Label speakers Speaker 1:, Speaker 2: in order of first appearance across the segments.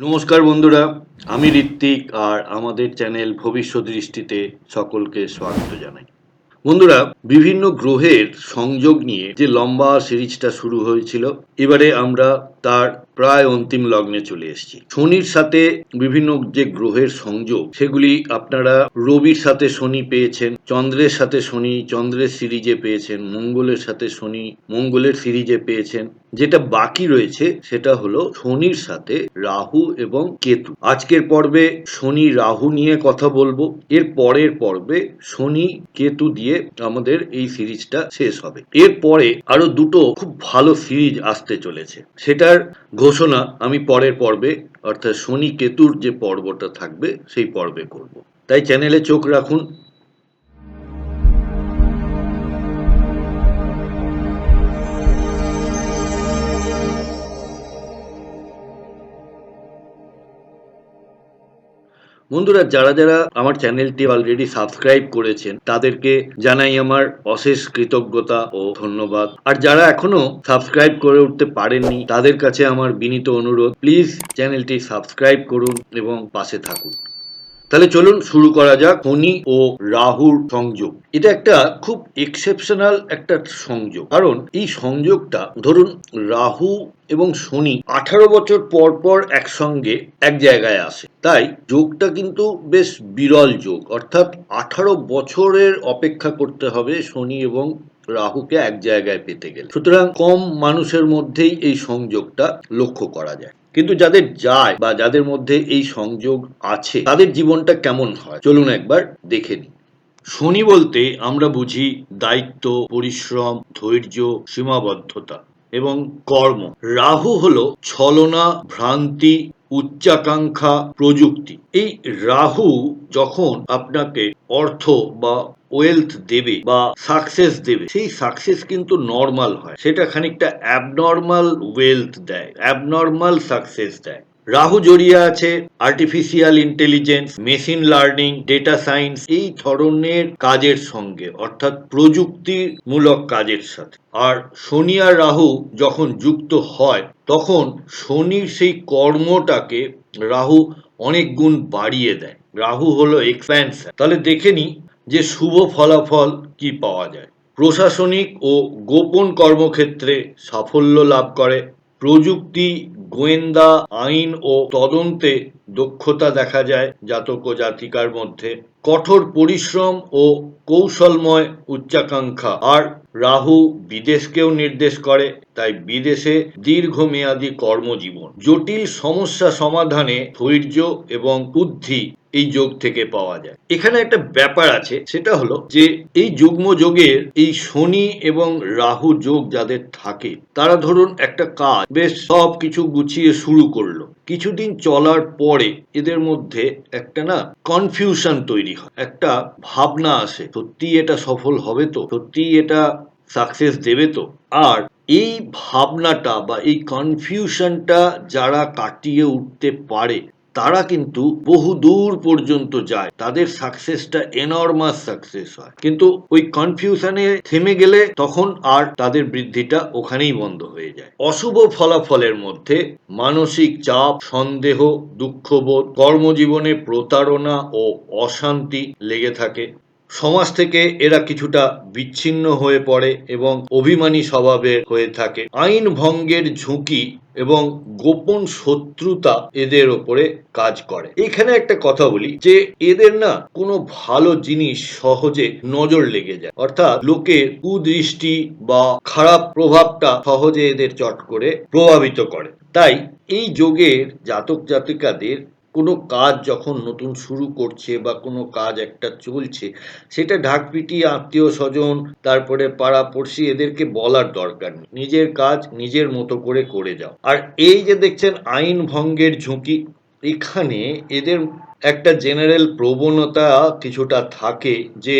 Speaker 1: নমস্কার বন্ধুরা, আমি ঋত্বিক আর আমাদের চ্যানেল ভবিষ্যৎ দৃষ্টিতে সকলকে স্বাগত জানাই। বন্ধুরা, বিভিন্ন গ্রহের সংযোগ নিয়ে যে লম্বা সিরিজটা শুরু হয়েছিল, এবারে আমরা তার প্রায় অন্তিম লগ্নে চলে এসেছি। শনির সাথে বিভিন্ন যে গ্রহের সংযোগ, সেগুলি আপনারা রবির সাথে শনি পেয়েছেন, চন্দ্রের সাথে শনি, চন্দ্রের সিরিজে পেয়েছেন, মঙ্গলের সাথে শনি, মঙ্গলের সিরিজে পেয়েছেন। যেটা বাকি রয়েছে সেটা হলো শনির সাথে রাহু এবং কেতু। আজকের পর্বে শনি রাহু নিয়ে কথা বলব। এর পরের পর্বে শনি কেতু দিয়ে আমাদের এই সিরিজটা শেষ হবে। এর পরে আরও দুটো খুব ভালো সিরিজ আসতে চলেছে। সেটার ঘোষণা আমি পরের পর্বে, অর্থাৎ শনি কেতুর যে পর্বটা থাকবে, সেই পর্বে করব। তাই চ্যানেলে চোখ রাখুন। বন্ধুরা, যারা যারা আমার চ্যানেলটি অলরেডি সাবস্ক্রাইব করেছেন, তাদেরকে জানাই আমার অশেষ কৃতজ্ঞতা ও ধন্যবাদ। আর যারা এখনও সাবস্ক্রাইব করে উঠতে পারেননি, তাদের কাছে আমার বিনীত অনুরোধ প্লিজ চ্যানেলটি সাবস্ক্রাইব করুন এবং পাশে থাকুন। তাহলে চলুন শুরু করা যাক শনি ও রাহুর সংযোগ। এটা একটা খুব এক্সেপশনাল একটা সংযোগ। কারণ এই সংযোগটা, ধরুন রাহু এবং শনি আঠারো বছর পর পর একসঙ্গে এক জায়গায় আসে। তাই যোগটা কিন্তু বেশ বিরল যোগ। অর্থাৎ আঠারো বছরের অপেক্ষা করতে হবে শনি এবং রাহুকে এক জায়গায় পেতে গেলে। সুতরাং কম মানুষের মধ্যেই এই সংযোগটা লক্ষ্য করা যায়। কিন্তু যাদের যায় বা যাদের মধ্যে এই সংযোগ আছে, তাদের জীবনটা কেমন হয়? চলুন একবার দেখে নিই। শনি বলতে আমরা বুঝি দায়িত্ব, পরিশ্রম, ধৈর্য, সীমাবদ্ধতা এবং কর্ম। রাহু হলো ছলনা, ভ্রান্তি, উচ্চাকাঙ্ক্ষা, প্রযুক্তি। এই রাহু যখন আপনাকে অর্থ বা ওয়েলথ দেবে বা সাকসেস দেবে, সেই সাকসেস কিন্তু নর্মাল হয়। সেটা খানিকটা অ্যাবনর্মাল ওয়েলথ দেয় অ্যাবনর্মাল সাকসেস দেয়। রাহু জড়িয়ে আছে artificial intelligence machine learning data science এই ধরনের কাজের সঙ্গে, অর্থাৎ প্রযুক্তিমূলক কাজের সাথে। আর শনি আর রাহু যখন যুক্ত হয়, তখন শনির সেই কর্মটাকে রাহু অনেক গুণ বাড়িয়ে দেয়। রাহু হলো এক্সপ্যান্সার তাহলে দেখে নি যে শুভ ফলাফল কি পাওয়া যায়? প্রশাসনিক ও গোপন কর্মক্ষেত্রে সাফল্য লাভ করে। প্রযুক্তি, গোয়েন্দা আইন ও তদন্তে দক্ষতা দেখা যায় জাতক ও জাতিকার মধ্যে। কঠোর পরিশ্রম ও কৌশলময় উচ্চাকাঙ্ক্ষা। আর রাহু বিদেশকেও নির্দেশ করে, তাই বিদেশে দীর্ঘমেয়াদী কর্মজীবন। জটিল সমস্যা সমাধানে ধৈর্য এবং বুদ্ধি এই যোগ থেকে পাওয়া যায়। এখানে একটা ব্যাপার আছে, সেটা হলো যে এই যুগ্ম যোগের এই শনি এবং রাহু যোগ যাদের থাকে, তারা ধরুন একটা কাজ, বেশ সব কিছু গুছিয়ে শুরু করল। কিছুদিন চলার পরে এদের মধ্যে একটা না কনফিউশন তৈরি হয়, একটা ভাবনা আসে, সত্যি এটা সফল হবে তো? সত্যি এটা সাকসেস দেবে তো? আর এই ভাবনাটা বা এই কনফিউশনটা যারা কাটিয়ে উঠতে পারে তারা কিন্তু বহু দূর পর্যন্ত যায়। তাদের সাকসেসটা এনর্মাস সাকসেস হয়। কিন্তু ওই কনফিউশনে থেমে গেলে তখন আর তাদের বৃদ্ধিটা ওখানেই বন্ধ হয়ে যায়। অশুভ ফলাফলের মধ্যে মানসিক চাপ, সন্দেহ, দুঃখবোধ, কর্মজীবনে প্রতারণা ও অশান্তি লেগে থাকে। সমাজ থেকে এরা কিছুটা বিচ্ছিন্ন হয়ে পড়ে এবং অভিমানী স্বভাবের হয়ে থাকে। আইন ভঙ্গের ঝুঁকি এবং গোপন শত্রুতা এদের ওপরে কাজ করে। এখানে একটা কথা বলি যে, এদের না কোনো ভালো জিনিস সহজে নজর লেগে যায়। অর্থাৎ লোকের কুদৃষ্টি বা খারাপ প্রভাবটা সহজে এদের চট করে প্রভাবিত করে। তাই এই যোগের জাতক জাতিকাদের কোনো কাজ যখন নতুন শুরু করছে বা কোনো কাজ একটা চলছে, সেটা ঢাক পিটিয়ে আত্মীয় স্বজন তারপরে পাড়া পড়শি এদেরকে বলার দরকার নেই। নিজের কাজ নিজের মতো করে করে যাও। আর এই যে দেখছেন আইন ভঙ্গের ঝুঁকি, এখানে এদের একটা জেনারেল প্রবণতা কিছুটা থাকে যে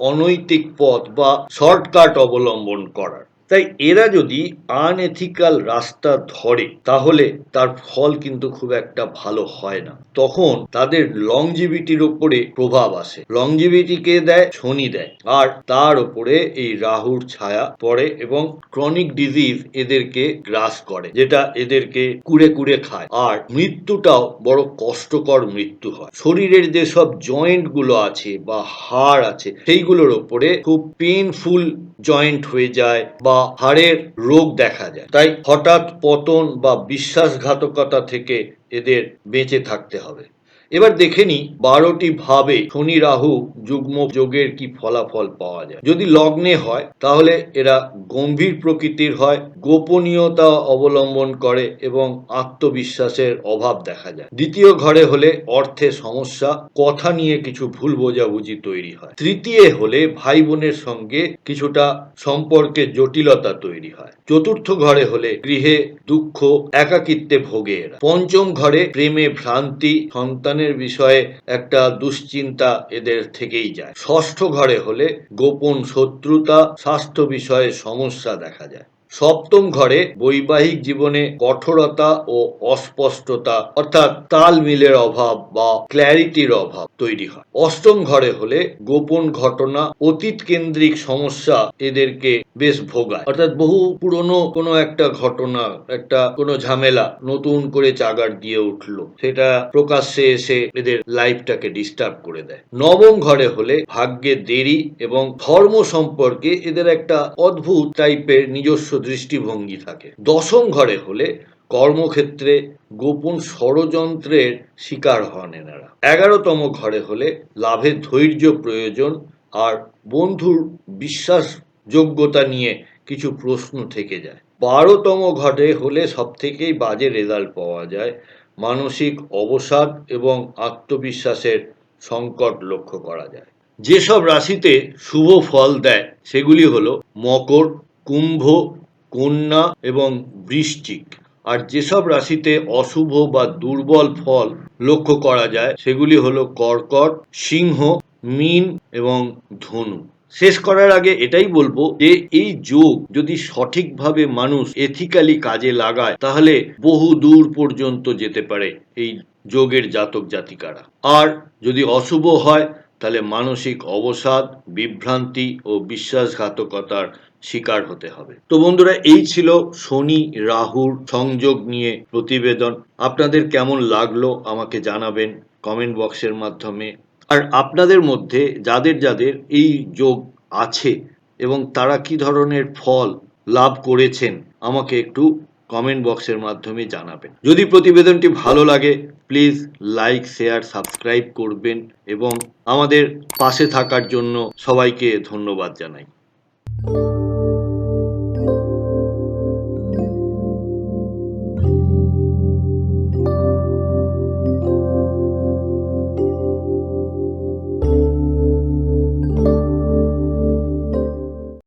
Speaker 1: অনৈতিক পথ বা শর্টকাট অবলম্বন করার। তাই এরা যদি আনএথিক্যাল রাস্তা ধরে, তাহলে তার ফল কিন্তু খুব একটা ভালো হয় না। তখন তাদের লংজিভিটির ওপরে প্রভাব আসে। লংজিভিটিকে দেয়, শনি দেয়। আর তার ওপরে এই রাহুর ছায়া পড়ে এবং ক্রনিক ডিজিজ এদেরকে গ্রাস করে, যেটা এদেরকে কুড়ে কুড়ে খায়। আর মৃত্যুটাও বড় কষ্টকর মৃত্যু হয়। শরীরের যে সব জয়েন্টগুলো আছে বা হাড় আছে, সেইগুলোর ওপরে খুব পেনফুল জয়েন্ট হয়ে যায় বা হাড়ের রোগ দেখা যায়। তাই হঠাৎ পতন বা বিশ্বাসঘাতকতা থেকে এদের বেঁচে থাকতে হবে। এবার দেখে নি বারোটি ভাবে শনি, রাহু, যুগ্ম যোগের কি ফলাফল পাওয়া যায়। যদি লগ্নে হয়, তাহলে এরা গম্ভীর প্রকৃতির হয়, গোপনীয়তা অবলম্বন করে এবং আত্মবিশ্বাসের অভাব দেখা যায়। দ্বিতীয় ঘরে হলে অর্থে সমস্যা, কথা নিয়ে কিছু ভুল বোঝাবুঝি তৈরি হয়। তৃতীয় হলে ভাই বোনের সঙ্গে কিছুটা সম্পর্কে জটিলতা তৈরি হয়। চতুর্থ ঘরে হলে গৃহে দুঃখ, একাকিত্বে ভোগে এরা। পঞ্চম ঘরে প্রেমে ভ্রান্তি সন্তানের বিষয়ে একটা দুশ্চিন্তা এদের থেকেই যায়। ষষ্ঠ ঘরে হলে গোপন শত্রুতা, স্বাস্থ্য বিষয়ে সমস্যা দেখা যায়। সপ্তম ঘরে বৈবাহিক জীবনে কঠোরতা ও অস্পষ্টতা, অর্থাৎ তাল মিলের অভাব বা ক্ল্যারিটির অভাব তৈরি হয়। অষ্টম ঘরে হলে গোপন ঘটনা অতীত কেন্দ্রিক সমস্যা এদেরকে বেশ ভোগায়। অর্থাৎ বহু পুরনো কোনো একটা ঘটনা, একটা কোনো ঝামেলা নতুন করে চাগার দিয়ে উঠল, সেটা প্রকাশ্যে এসে এদের লাইফটাকে ডিস্টার্ব করে দেয়। নবম ঘরে হলে ভাগ্যে দেরি এবং ধর্ম সম্পর্কে এদের একটা অদ্ভুত টাইপের নিজস্ব দৃষ্টিভঙ্গি থাকে। দশম ঘরে হলে কর্মক্ষেত্রে গোপন ষড়যন্ত্রের শিকার হন এনারা। এগারোতম ঘরে হলে লাভের ধৈর্য প্রয়োজন আর বন্ধুর বিশ্বাসযোগ্যতা নিয়ে কিছু প্রশ্ন থেকে যায়। বারোতম ঘরে হলে সব থেকেই বাজে রেজাল্ট পাওয়া যায় মানসিক অবসাদ এবং আত্মবিশ্বাসের সংকট লক্ষ্য করা যায়। যেসব রাশিতে শুভ ফল দেয় সেগুলি হলো মকর, কুম্ভ কন্যা এবং বৃশ্চিক। আর যেসব রাশিতে অশুভ বা দুর্বল ফল লক্ষ্য করা যায়, সেগুলি হলো কর্কট, সিংহ, মিন এবং ধনু। শেষ করার আগে এটাই বলব যে, এই যোগ যদি সঠিকভাবে মানুষ এথিক্যালি কাজে লাগায়, তাহলে বহু দূর পর্যন্ত যেতে পারে এই যোগের জাতক জাতিকারা আর যদি অশুভ হয় তাহলে মানসিক অবসাদ, বিভ্রান্তি ও বিশ্বাসঘাতকতার শিকার হতে হবে। তো বন্ধুরা, এই ছিল শনি রাহুর সংযোগ নিয়ে প্রতিবেদন। আপনাদের কেমন লাগল আমাকে জানাবেন কমেন্ট বক্সের মাধ্যমে। আর আপনাদের মধ্যে যাদের যাদের এই যোগ আছে এবং তারা কি ধরনের ফল লাভ করেছেন, আমাকে একটু কমেন্ট বক্সের মাধ্যমে জানাবেন। যদি প্রতিবেদনটি ভালো লাগে প্লিজ লাইক শেয়ার সাবস্ক্রাইব করবেন এবং আমাদের পাশে থাকার জন্য সবাইকে ধন্যবাদ জানাই।